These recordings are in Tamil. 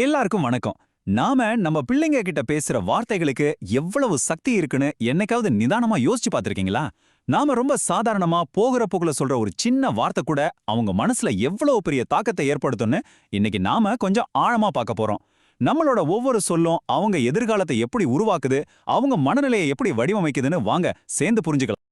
எல்லாருக்கும் வணக்கம். நாம நம்ம பிள்ளைங்க கிட்ட பேசுற வார்த்தைகளுக்கு எவ்வளவு சக்தி இருக்குன்னு என்னைக்காவது நிதானமா யோசிச்சு பார்த்திருக்கீங்களா? நாம ரொம்ப சாதாரணமா போகிற போக்குல சொல்ற ஒரு சின்ன வார்த்தை கூட அவங்க மனசுல எவ்வளவு பெரிய தாக்கத்தை ஏற்படுத்தும்னு இன்னைக்கு நாம கொஞ்சம் ஆழமா பார்க்க போறோம். நம்மளோட ஒவ்வொரு சொல்லும் அவங்க எதிர்காலத்தை எப்படி உருவாக்குது அவங்க மனநிலையை எப்படி வடிவமைக்குதுன்னு வாங்க சேர்ந்து புரிஞ்சுக்கலாம்.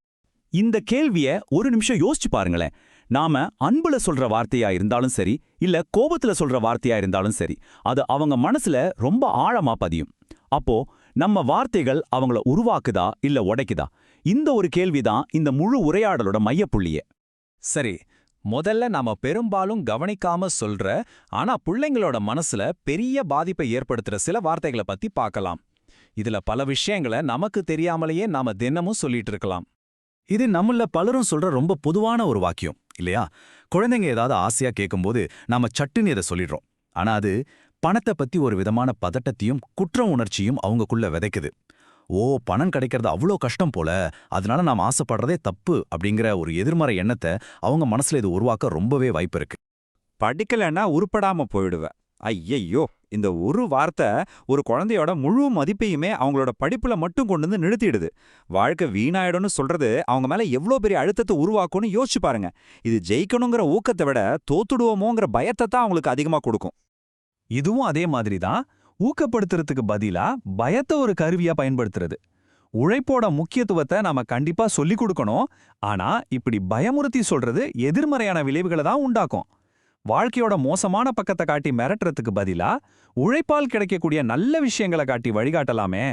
இந்த கேள்விய ஒரு நிமிஷம் யோசிச்சு பாருங்களேன். நாம அன்புல சொல்ற வார்த்தையா இருந்தாலும் சரி இல்ல கோபத்துல சொல்ற வார்த்தையா இருந்தாலும் சரி அது அவங்க மனசுல ரொம்ப ஆழமா பதியும். அப்போ நம்ம வார்த்தைகள் அவங்கள உருவாக்குதா இல்ல உடைக்குதா? இந்த ஒரு கேள்விதான் இந்த முழு உரையாடலோட மையப்புள்ளியே. சரி முதல்ல நாம பெரும்பாலும் கவனிக்காம சொல்ற ஆனா பிள்ளைங்களோட மனசுல பெரிய பாதிப்பை ஏற்படுத்துற சில வார்த்தைகளை பத்தி பார்க்கலாம். இதுல பல விஷயங்களை நமக்கு தெரியாமலேயே நாம தினமும் சொல்லிட்டு இருக்கலாம். இது நம்மள பலரும் சொல்ற ரொம்ப பொதுவான ஒரு வாக்கியம். இல்லையா? குழந்தைங்க ஏதாவது ஆசையா கேட்கும்போது நாம சட்டுன்னு இதை சொல்லிடுறோம். ஆனா அது பணத்தை பத்தி ஒரு விதமான பதட்டத்தையும் குற்ற உணர்ச்சியும் அவங்கக்குள்ள விதைக்குது. ஓ பணம் கிடைக்கிறது அவ்வளோ கஷ்டம் போல அதனால நாம் ஆசைப்படுறதே தப்பு அப்படிங்கிற ஒரு எதிர்மறை எண்ணத்தை அவங்க மனசுல இது உருவாக்க ரொம்பவே வாய்ப்பு இருக்கு. படிக்கலைன்னா உருப்படாம போயிடுவேன். ஐயையோ இந்த ஒரு வார்த்தை ஒரு குழந்தையோட முழு மதிப்பையுமே அவங்களோட படிப்புல மட்டும் கொண்டு வந்து நிறுத்திடுது. வாழ்க்கை வீணாயிடும்னு சொல்றது அவங்க மேல எவ்வளோ பெரிய அழுத்தத்தை உருவாக்கும்னு யோசிச்சு பாருங்க. இது ஜெயிக்கணுங்கிற ஊக்கத்தை விட தோத்துடுவோமோங்கிற பயத்தை தான் அவங்களுக்கு அதிகமா கொடுக்கும். இதுவும் அதே மாதிரி தான். ஊக்கப்படுத்துறதுக்கு பதிலா பயத்தை ஒரு கருவியா பயன்படுத்துறது. உழைப்போட முக்கியத்துவத்தை நாம கண்டிப்பா சொல்லிக் கொடுக்கணும். ஆனா இப்படி பயமுறுத்தி சொல்றது எதிர்மறையான விளைவுகளை தான் உண்டாக்கும். வாழ்க்கையோட மோசமான பக்கத்தை காட்டி மிரட்டுறதுக்கு பதிலா உழைப்பால் கிடைக்கக்கூடிய நல்ல விஷயங்களை காட்டி வழிகாட்டலாமே.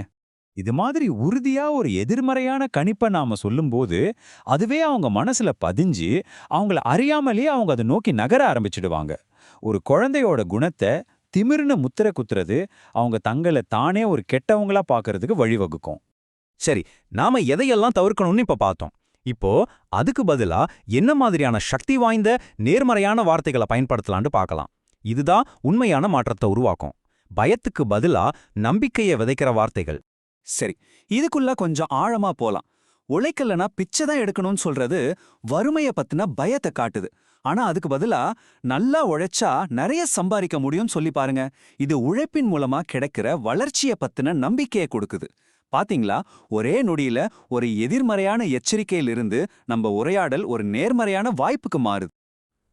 இது மாதிரி உறுதியா ஒரு எதிர்மறையான கணிப்பை நாம சொல்லும்போது அதுவே அவங்க மனசுல பதிஞ்சு அவங்கள அறியாமலே அவங்க அதை நோக்கி நகர ஆரம்பிச்சிடுவாங்க. ஒரு குழந்தையோட குணத்தை திமிர்னு முத்திர குத்துறது அவங்க தங்களை தானே ஒரு கெட்டவங்களா பார்க்கறதுக்கு வழிவகுக்கும். சரி நாம எதையெல்லாம் தவிர்க்கணும்னு இப்ப பார்த்தோம். இப்போ அதுக்கு பதிலா என்ன மாதிரியான சக்தி வாய்ந்த நேர்மறையான வார்த்தைகளை பயன்படுத்தலாம்னு பார்க்கலாம். இதுதான் உண்மையான மாற்றத்தை உருவாக்கும். பயத்துக்கு பதிலா நம்பிக்கையை விதைக்கிற வார்த்தைகள். சரி இதுக்குள்ள கொஞ்சம் ஆழமா போலாம். உழைக்கலனா பிச்சை தான் எடுக்கணும்னு சொல்றது வறுமைய பத்தின பயத்தை காட்டுது. ஆனா அதுக்கு பதிலா நல்லா உழைச்சா நிறைய சம்பாதிக்க முடியும்னு சொல்லி பாருங்க. இது உழைப்பின் மூலமா கிடைக்கிற வளர்ச்சிய பத்தின நம்பிக்கையை கொடுக்குது. பாத்தீங்களா? ஒரே நொடியில ஒரு எதிர்மறையான எச்சரிக்கையிலிருந்து நம்ம உரையாடல் ஒரு நேர்மறையான வாய்ப்புக்கு மாறுது.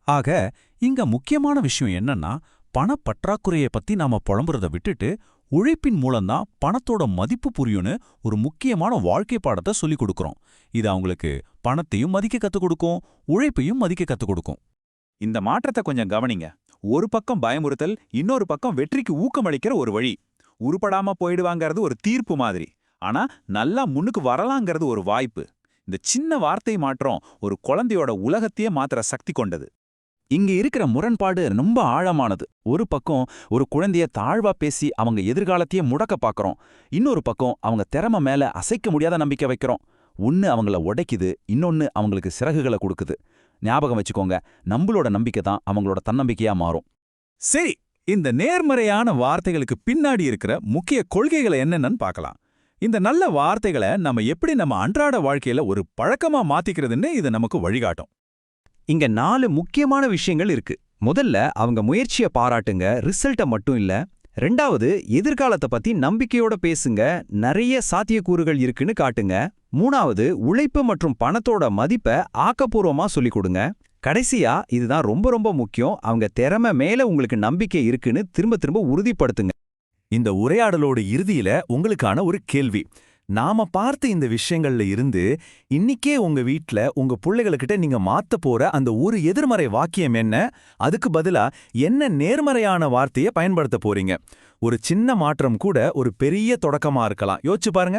ஆக இங்க முக்கியமான விஷயம் என்னன்னா பணப்பற்றாக்குறையை பத்தி நாம புலம்புறத விட்டுட்டு உழைப்பின் மூலம்தான் பணத்தோட மதிப்பு புரியும்னு ஒரு முக்கியமான வாழ்க்கை பாடத்தை சொல்லிக் கொடுக்கறோம். இது அவங்களுக்கு பணத்தையும் மதிக்க கத்துக் கொடுக்கும் உழைப்பையும் மதிக்க கத்துக் கொடுக்கும். இந்த மாற்றத்தை கொஞ்சம் கவனிங்க. ஒரு பக்கம் பயமுறுத்தல் இன்னொரு பக்கம் வெற்றிக்கு ஊக்கமளிக்கிற ஒரு வழி. உருப்படாம போயிடுவாங்கிறது ஒரு தீர்ப்பு மாதிரி. ஆனா நல்லா முன்னுக்கு வரலாங்கிறது ஒரு வாய்ப்பு. இந்த சின்ன வார்த்தை மாற்றம் ஒரு குழந்தையோட உலகத்தையே மாத்துற சக்தி கொண்டது. இங்க இருக்கிற முரண்பாடு ரொம்ப ஆழமானது. ஒரு பக்கம் ஒரு குழந்தைய தாழ்வா பேசி அவங்க எதிர்காலத்தையே முடக்க பார்க்கறோம் இன்னொரு பக்கம் அவங்க திறமை மேல அசைக்க முடியாத நம்பிக்கை வைக்கிறோம். ஒன்னு அவங்கள உடைக்குது இன்னொன்னு அவங்களுக்கு சிறகுகளை கொடுக்குது. ஞாபகம் வச்சுக்கோங்க நம்மளோட நம்பிக்கை தான் அவங்களோட தன்னம்பிக்கையா மாறும். சரி இந்த நேர்மறையான வார்த்தைகளுக்கு பின்னாடி இருக்கிற முக்கிய கொள்கைகளை என்னென்னு பார்க்கலாம். இந்த நல்ல வார்த்தைகளை நம்ம எப்படி நம்ம அன்றாட வாழ்க்கையில ஒரு பழக்கமா மாத்திக்கிறதுன்னு இது நமக்கு வழிகாட்டும். இங்க நாலு முக்கியமான விஷயங்கள் இருக்கு. முதல்ல அவங்க முயற்சியை பாராட்டுங்க ரிசல்ட்டை மட்டும் இல்ல. ரெண்டாவது எதிர்காலத்தை பத்தி நம்பிக்கையோட பேசுங்க நிறைய சாத்தியக்கூறுகள் இருக்குன்னு காட்டுங்க. மூணாவது உழைப்பு மற்றும் பணத்தோட மதிப்பை ஆக்கப்பூர்வமா சொல்லிக் கொடுங்க. கடைசியா இதுதான் ரொம்ப ரொம்ப முக்கியம். அவங்க திறமை மேல உங்களுக்கு நம்பிக்கை இருக்குன்னு திரும்ப திரும்ப உறுதிப்படுத்துங்க. இந்த உரையாடலோட இறுதியில உங்களுக்கான ஒரு கேள்வி. நாம பார்த்த இந்த விஷயங்கள்ல இருந்து இன்னிக்கே உங்க வீட்ல உங்க பிள்ளைகளுக்கிட்ட நீங்க மாத்த போற அந்த ஒரு எதிர்மறை வாக்கியம் என்ன? அதுக்கு பதிலா என்ன நேர்மறையான வார்த்தையை பயன்படுத்த போறீங்க? ஒரு சின்ன மாற்றம் கூட ஒரு பெரிய தொடக்கமா இருக்கலாம். யோசிச்சு பாருங்க.